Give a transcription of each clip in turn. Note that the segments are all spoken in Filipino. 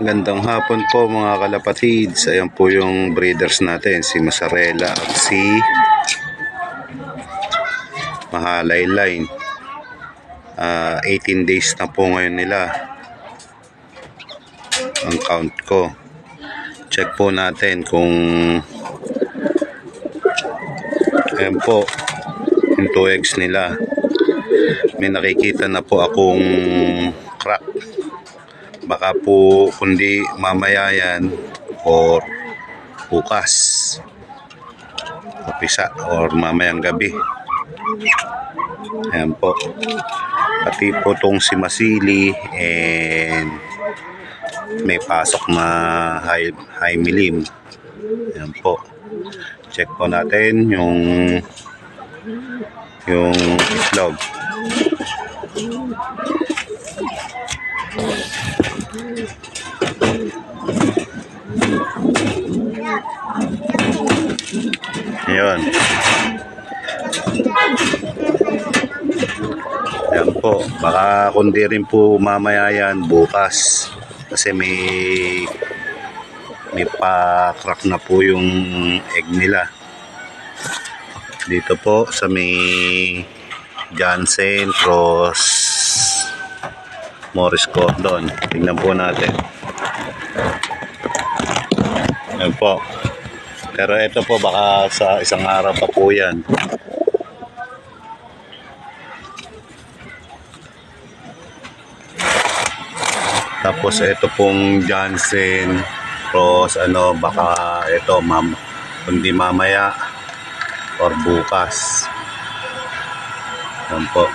Gandang hapon po mga kalapatids. Ayan po yung breeders natin, si Masarela at si Mahalay Line. Ah, 18 days na po ngayon nila. Ang count ko. Check po natin kung Ayan po, yung 2 eggs nila. May nakikita na po akong crack baka po kundi mamaya yan or bukas. Kapisa or mamayang gabi. Ayan po. Pati po tong si Masili and may pasok na high, high milim. Ayan po. Check po natin yung yung islog Ayun. Yan po. Baka kundi rin po mamaya yan bukas. Kasi may may pa-crack na po yung egg nila. Dito po sa may Jansen Cross Morris Cordon. Tingnan po natin. Yan po. Pero ito po baka sa isang araw pa po yan. Tapos ito pong Johnson Cross ano baka ito mam kundi mamaya or bukas. Yan po.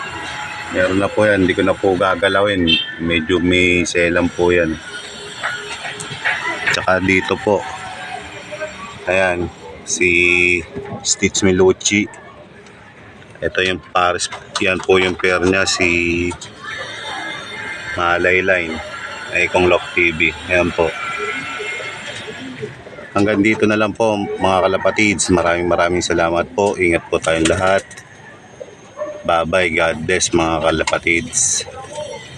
Meron na po yan. Hindi ko na po gagalawin. Medyo may selam po yan. Tsaka dito po. Ayan, si Stitch Milucci. Ito yung Paris, yan po yung pair niya, si Malay Line. Ay kong Lock TV. Ayan po. Hanggang dito na lang po mga kalapatids. Maraming maraming salamat po. Ingat po tayong lahat. Bye-bye. God bless mga kalapatids.